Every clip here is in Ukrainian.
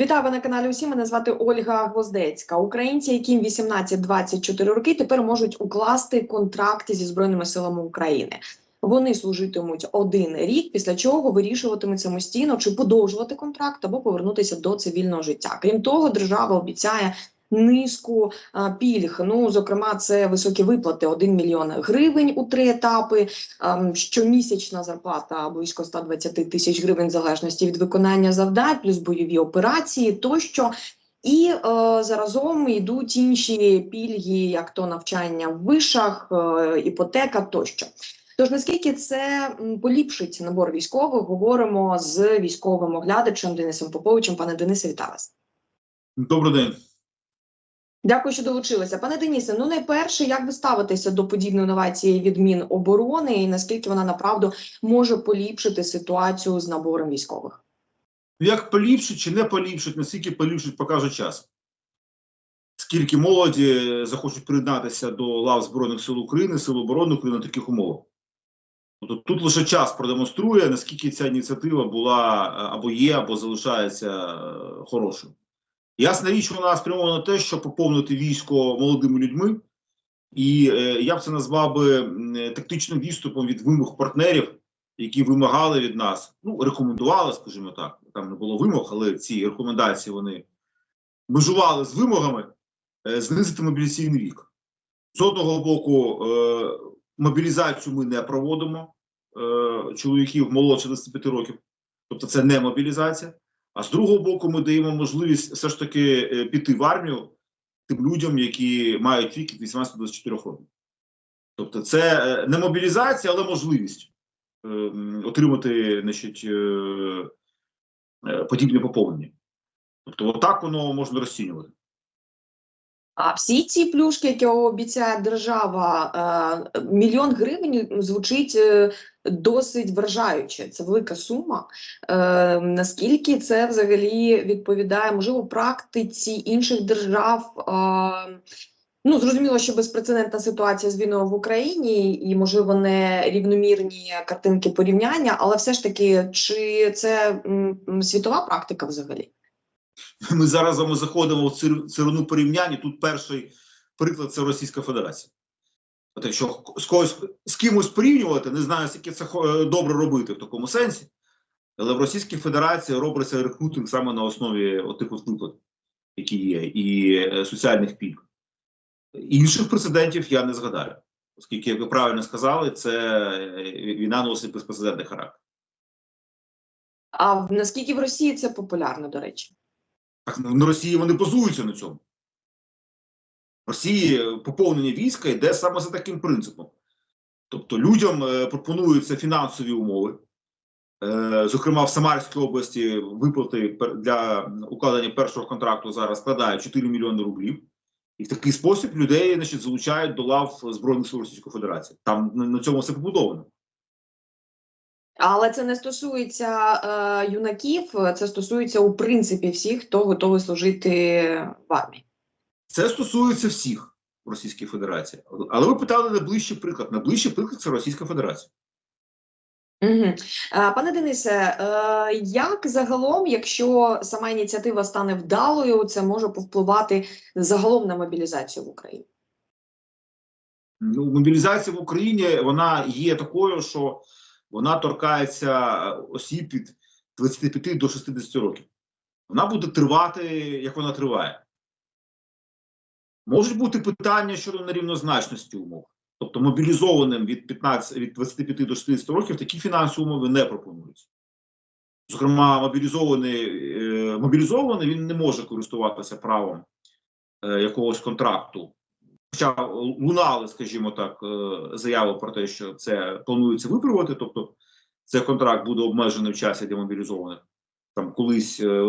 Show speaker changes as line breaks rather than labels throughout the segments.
Вітаю ви на каналі. Усі мене звати Ольга Гвоздецька. Українці, яким 18-24 роки, тепер можуть укласти контракти зі збройними силами України. Вони служитимуть один рік, після чого вирішуватимуть самостійно чи подовжувати контракт або повернутися до цивільного життя. Крім того, держава обіцяє низку а, пільг. Ну зокрема, це високі виплати 1 мільйон гривень у три етапи. ем, щомісячна зарплата близько 120 тисяч гривень в залежності від виконання завдань, плюс бойові операції тощо. І е, заразом йдуть інші пільги, як то навчання в вишах, е, іпотека тощо. Тож наскільки це поліпшить набор військових, говоримо з військовим оглядачем Денисом Поповичем. Пане Денисе, вітаю вас.
Добрий день.
Дякую, що долучилися. Пане Денисе, ну найперше, як ви ставитеся до подібної новації від Міноборони і наскільки вона направду може поліпшити ситуацію з набором військових?
Як поліпшить чи не поліпшить, наскільки поліпшить, покаже час. Скільки молоді захочуть приєднатися до лав Збройних сил України, Сил оборони України на таких умовах. Тобто тут лише час продемонструє, наскільки ця ініціатива була або є, або залишається е, хорошою. Ясна річ, вона спрямована на те, щоб поповнити військо молодими людьми, і е, я б це назвав би е, тактичним відступом від вимог партнерів, які вимагали від нас, ну рекомендували, скажімо так. Там не було вимог, але ці рекомендації вони межували з вимогами е, знизити мобілізаційний вік. З одного боку, мобілізацію ми не проводимо чоловіків молодше 25 років, тобто це не мобілізація. А з другого боку, ми даємо можливість все ж таки е, піти в армію тим людям, які мають вік від 18 до 24 років. Тобто, це е, не мобілізація, але можливість е, отримати значить, подібне поповнення. Тобто, отак воно можна розцінювати.
А всі ці плюшки, які обіцяє держава, е, мільйон гривень звучить е, досить вражаюче. Це велика сума. Е, наскільки це взагалі відповідає можливо практиці інших держав? Ну, зрозуміло, що безпрецедентна ситуація з війною в Україні і, можливо, не рівномірні картинки порівняння, але все ж таки, чи це світова практика взагалі?
Ми зараз вами заходимо в цир- цирину порівнянь. Тут перший приклад це Російська Федерація. От якщо з когось з кимось порівнювати, не знаю, скільки це добре робити в такому сенсі, але в Російській Федерації робиться рекрутинг саме на основі отих от виплат, які є, і е, соціальних пільг. Інших прецедентів я не згадаю, оскільки, як ви правильно сказали, це е, війна носить безпрецедентний характер.
А наскільки в Росії це популярно, до речі?
Так ну, на Росії вони базуються на цьому. В Росії поповнення війська йде саме за таким принципом. Тобто людям е, пропонуються фінансові умови. Е, зокрема, в Самарській області виплати для укладення першого контракту зараз складають 4 мільйони рублів. І в такий спосіб людей значить, залучають до лав Збройних сил Російської Федерації. Там на, на цьому все побудовано.
Але це не стосується е, юнаків, це стосується у принципі всіх, хто готовий служити в армії.
Це стосується всіх в Російській Федерації. Але ви питали найближчий приклад. Найближчий приклад це Російська Федерація.
Угу. Е, пане Денисе, е, як загалом, якщо сама ініціатива стане вдалою, це може повпливати загалом на мобілізацію в Україні?
Ну, мобілізація в Україні вона є такою, що вона торкається осіб від 25 до 60 років. Вона буде тривати, як вона триває. Можуть бути питання щодо нерівнозначності умов. Тобто мобілізованим від 15, від 25 до 60 років такі фінансові умови не пропонуються. Зокрема, мобілізований, е, мобілізований він не може користуватися правом е, якогось контракту Хоча лунали, скажімо так, е, заяви про те, що це планується виправити, тобто цей контракт буде обмежений в часі для мобілізованих там колись е,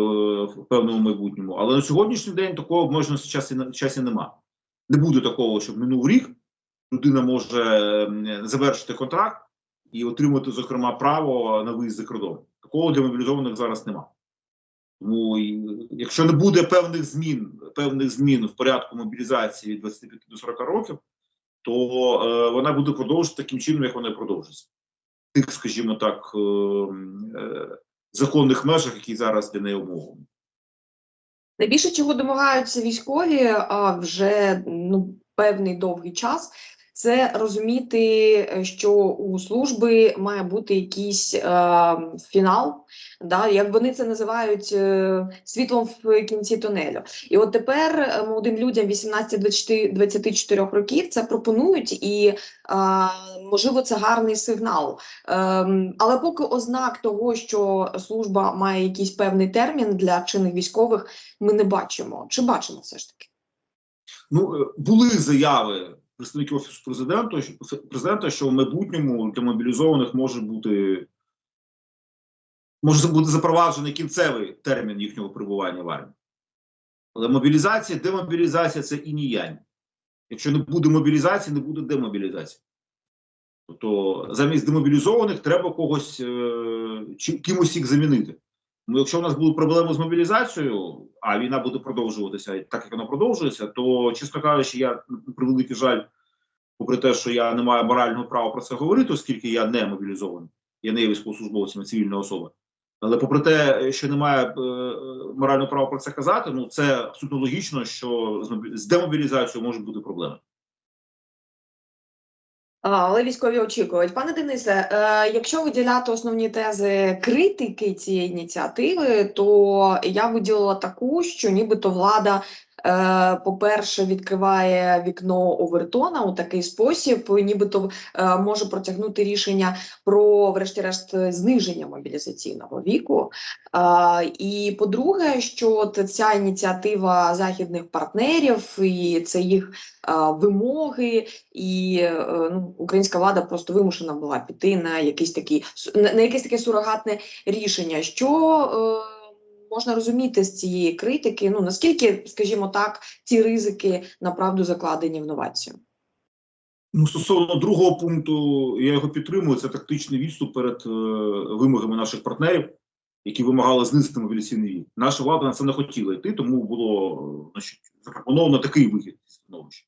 в певному майбутньому. Але на сьогоднішній день такого обмеженості часі, в часі нема. Не буде такого, щоб минув рік людина може завершити контракт і отримати, зокрема, право на виїзд за кордон. Такого для мобілізованих зараз нема. Тому і, якщо не буде певних змін, певних змін в порядку мобілізації від 25 до 40 років, то е, вона буде продовжувати таким чином, як вона продовжиться. Тих, скажімо так, е, е, законних межах, які зараз для неї умовлені.
Найбільше чого домагаються військові а, вже ну, певний довгий час. Це розуміти, е, що у служби має бути якийсь е, фінал, да, як вони це називають е, світлом в кінці тунелю. І от тепер е, молодим людям 18-24 років це пропонують, і е, можливо це гарний сигнал. Ем, але поки ознак того, що служба має якийсь певний термін для чинних військових, ми не бачимо. Чи бачимо все ж таки?
Ну, е, були заяви представників офісу президента, президента, що в майбутньому для мобілізованих може бути може бути запроваджений кінцевий термін їхнього перебування в армії. Але мобілізація, демобілізація це і ніянь. Якщо не буде мобілізації, не буде демобілізації. Тобто замість демобілізованих треба когось е, чи кимось їх замінити. Ну, якщо у нас будуть проблеми з мобілізацією, а війна буде продовжуватися так, як вона продовжується, то, чесно кажучи, я на превеликий жаль, попри те, що я не маю морального права про це говорити, оскільки я не мобілізований, я не є військовослужбовцем, цивільна особа. Але попри те, що немає е, морального права про це казати, ну це абсолютно логічно, що з демобілізацією можуть бути проблеми.
Але військові очікують. Пане Денисе, е, якщо виділяти основні тези критики цієї ініціативи, то я виділила таку, що нібито влада, по-перше, відкриває вікно Овертона у такий спосіб, нібито е, може протягнути рішення про, врешті-решт, зниження мобілізаційного віку. Е, і по-друге, що ця ініціатива західних партнерів і це їх е, вимоги і е, ну, українська влада просто вимушена була піти на якийсь такий на, якесь таке сурогатне рішення. Що е, можна розуміти з цієї критики? Ну наскільки, скажімо так, ці ризики направду закладені в новацію?
Ну, стосовно другого пункту, я його підтримую. Це тактичний відступ перед е, вимогами наших партнерів, які вимагали знизити мобілізаційний вік. Наша влада на це не хотіла йти, тому було значить, запропоновано такий вихід становища.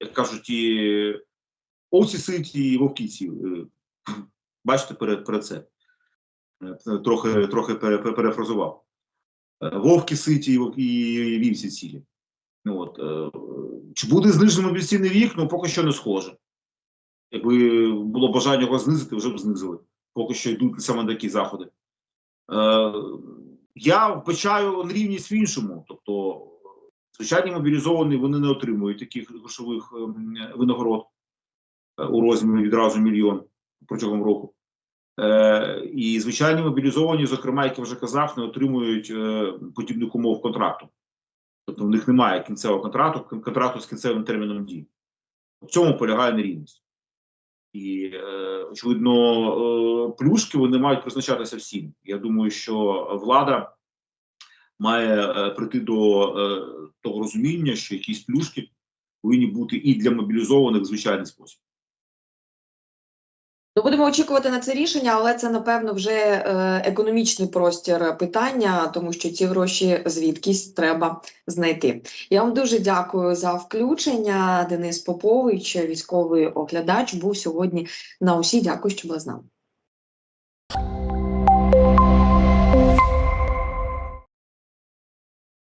Як кажуть, і овці ситі, і вовки ці. Е, бачите, перед, це. Е, Трохи, трохи пере- перефразував. Е, Вовки ситі і, вівці цілі. Ну, от, е, чи буде знижений мобілізаційний вік? Ну, поки що не схоже. Якби було бажання його знизити, вже б знизили. Поки що йдуть саме такі заходи. Е, я вбачаю нерівність в іншому. Тобто, звичайні мобілізовані вони не отримують таких грошових ем, винагород е, у розмірі відразу мільйон протягом року. Е, і звичайні мобілізовані, зокрема, як я вже казав, не отримують е, подібних умов контракту. Тобто в них немає кінцевого контракту, контракту з кінцевим терміном дії. В цьому полягає нерівність. І, е, очевидно, плюшки вони мають призначатися всім. Я думаю, що влада має прийти до того розуміння, що якісь плюшки повинні бути і для мобілізованих в звичайний спосіб.
Ну, будемо очікувати на це рішення, але це напевно вже е, економічний простір питання, тому що ці гроші звідкись треба знайти. Я вам дуже дякую за включення. Денис Попович, військовий оглядач, був сьогодні на усі. Дякую, що були з нами.